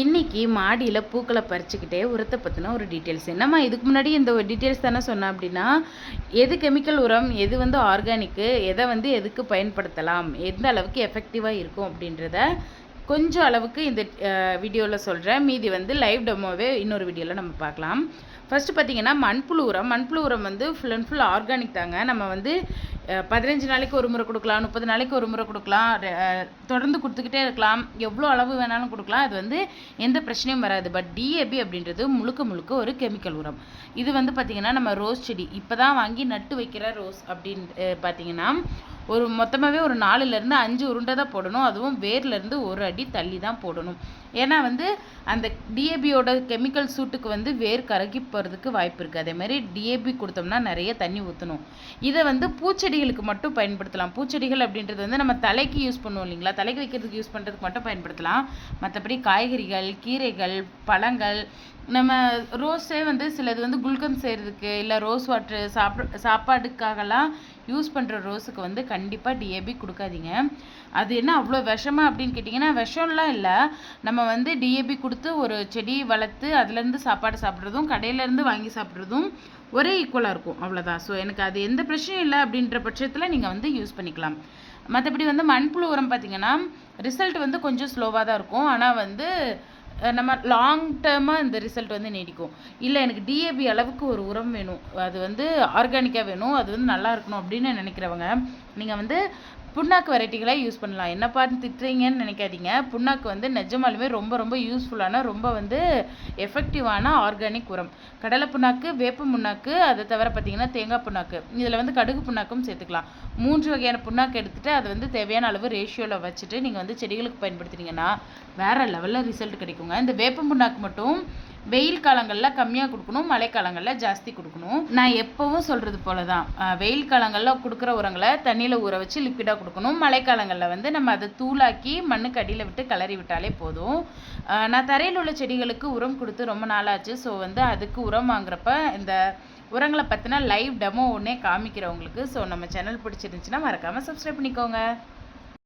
இன்னைக்கு மாடியில் பூக்களை பறிச்சுக்கிட்டே உரத்தை பற்றின ஒரு டீட்டெயில்ஸ் என்னம்மா இதுக்கு முன்னாடி இந்த ஒரு டீட்டெயில்ஸ் தானே சொன்னேன் அப்படின்னா எது கெமிக்கல் உரம் எது வந்து ஆர்கானிக்கு எதை வந்து எதுக்கு பயன்படுத்தலாம் எந்த அளவுக்கு எஃபெக்டிவாக இருக்கும் அப்படின்றத கொஞ்சம் அளவுக்கு இந்த வீடியோவில் சொல்கிறேன் மீதி வந்து லைவ் டெமோவே இன்னொரு வீடியோவில் நம்ம பார்க்கலாம். ஃபஸ்ட்டு பார்த்தீங்கன்னா மண்புழு உரம். மண்புழு உரம் வந்து ஃபுல் அண்ட் ஃபுல் ஆர்கானிக் தாங்க. நம்ம வந்து பதினஞ்சு நாளைக்கு ஒரு முறை கொடுக்கலாம் முப்பது நாளைக்கு ஒரு முறை கொடுக்கலாம் தொடர்ந்து கொடுத்துக்கிட்டே இருக்கலாம். எவ்வளோ அளவு வேணாலும் கொடுக்கலாம். அது வந்து எந்த பிரச்சனையும் வராது. பட் டிஏபி அப்படின்றது முழுக்க முழுக்க ஒரு கெமிக்கல் உரம். இது வந்து பார்த்திங்கன்னா நம்ம ரோஸ் செடி. இப்போ தான் வாங்கி நட்டு வைக்கிற ரோஸ் அப்படின்னு பார்த்திங்கன்னா பார்த்தீங்கன்னா ஒரு மொத்தமாகவே ஒரு நாலுலேருந்து அஞ்சு உருண்டை தான் போடணும். அதுவும் வேர்லேருந்து ஒரு அடி தள்ளி தான் போடணும். ஏன்னா வந்து அந்த டிஏபியோட கெமிக்கல் சூட்டுக்கு வந்து வேர் கரகி போகிறதுக்கு வாய்ப்பு இருக்குது அதே மாதிரி டிஏபி கொடுத்தோம்னா நிறைய தண்ணி ஊற்றணும் இதை வந்து பூச்செடிகளுக்கு மட்டும் பயன்படுத்தலாம். பூச்செடிகள் அப்படின்றது வந்து நம்ம தலைக்கு யூஸ் பண்ணுவோம் இல்லைங்களா? தலைக்கு வைக்கிறதுக்கு யூஸ் பண்ணுறதுக்கு மட்டும் பயன்படுத்தலாம். மற்றபடி காய்கறிகள் கீரைகள் பழங்கள் நம்ம ரோஸே வந்து சிலது வந்து குல்கன் செய்கிறதுக்கு இல்லை ரோஸ் வாட்ரு சாப்பிட சாப்பாடுக்காகலாம் யூஸ் பண்ணுற ரோஸுக்கு வந்து கண்டிப்பாக டிஏபி கொடுக்காதீங்க. அது என்ன அவ்வளோ விஷமா அப்படின்னு கேட்டிங்கன்னா விஷம்லாம் இல்லை. நம்ம வந்து டிஏபி கொடுத்து ஒரு செடி வளர்த்து அதுலேருந்து சாப்பாடு சாப்பிட்றதும் கடையிலேருந்து வாங்கி சாப்பிட்றதும் ஒரே ஈக்குவலாக இருக்கும். அவ்வளோதான் ஸோ எனக்கு அது எந்த பிரச்சனையும் இல்லை அப்படின்ற பட்சத்தில் நீங்கள் வந்து யூஸ் பண்ணிக்கலாம். மற்றபடி வந்து மண்புழு உரம் பார்த்தீங்கன்னா ரிசல்ட் வந்து கொஞ்சம் ஸ்லோவாக தான் இருக்கும். ஆனால் வந்து நம்ம லாங் டேர்மாக இந்த ரிசல்ட் வந்து நீடிக்கும். இல்லை எனக்கு டிஏபி அளவுக்கு ஒரு உரம் வேணும். அது வந்து ஆர்கானிக்காக வேணும். அது வந்து நல்லா இருக்கணும் அப்படின்னு நினைக்கிறவங்க நீங்கள் வந்து புண்ணாக்கு வெரைட்டிகளை யூஸ் பண்ணலாம். என்னப்பான்னு திட்டுறீங்கன்னு நினைக்காதீங்க. புண்ணாக்கு வந்து நிஜமாலுமே ரொம்ப ரொம்ப யூஸ்ஃபுல்லான ரொம்ப வந்து எஃபெக்டிவான ஆர்கானிக் உரம். கடலை புண்ணாக்கு வேப்ப புண்ணாக்கு அதை தவிர பார்த்தீங்கன்னா தேங்காய் புண்ணாக்கு. இதில் வந்து கடுகு புண்ணாக்கும் சேர்த்துக்கலாம். மூன்று வகையான புண்ணாக்கு எடுத்துகிட்டு அதை வந்து தேவையான அளவு ரேஷியோவில் வச்சுட்டு நீங்கள் வந்து செடிகளுக்கு பயன்படுத்துனீங்கன்னா வேறு லெவலில் ரிசல்ட் கிடைக்குங்க. இந்த வேப்பம் புண்ணாக்கு மட்டும் வெயில் காலங்களில் கம்மியாக கொடுக்கணும் மழைக்காலங்களில் ஜாஸ்தி கொடுக்கணும். நான் எப்போவும் சொல்கிறது போல தான் வெயில் காலங்களில் கொடுக்குற உரங்களை தண்ணியில் ஊற வச்சு லிக்விடாக கொடுக்கணும். மழைக்காலங்களில் வந்து நம்ம அதை தூளாக்கி மண்ணுக்கு அடியில் விட்டு கிளறி விட்டாலே போதும். நான் தரையில் உள்ள செடிகளுக்கு உரம் கொடுத்து ரொம்ப நாளாச்சு. ஸோ வந்து அதுக்கு உரம் வாங்குறப்ப இந்த உரங்களை பற்றின லைவ் டெமோ ஒன்றே காமிக்கிறவங்களுக்கு ஸோ நம்ம சேனல் பிடிச்சிருந்துச்சுன்னா மறக்காமல் சப்ஸ்கிரைப் பண்ணிக்கோங்க.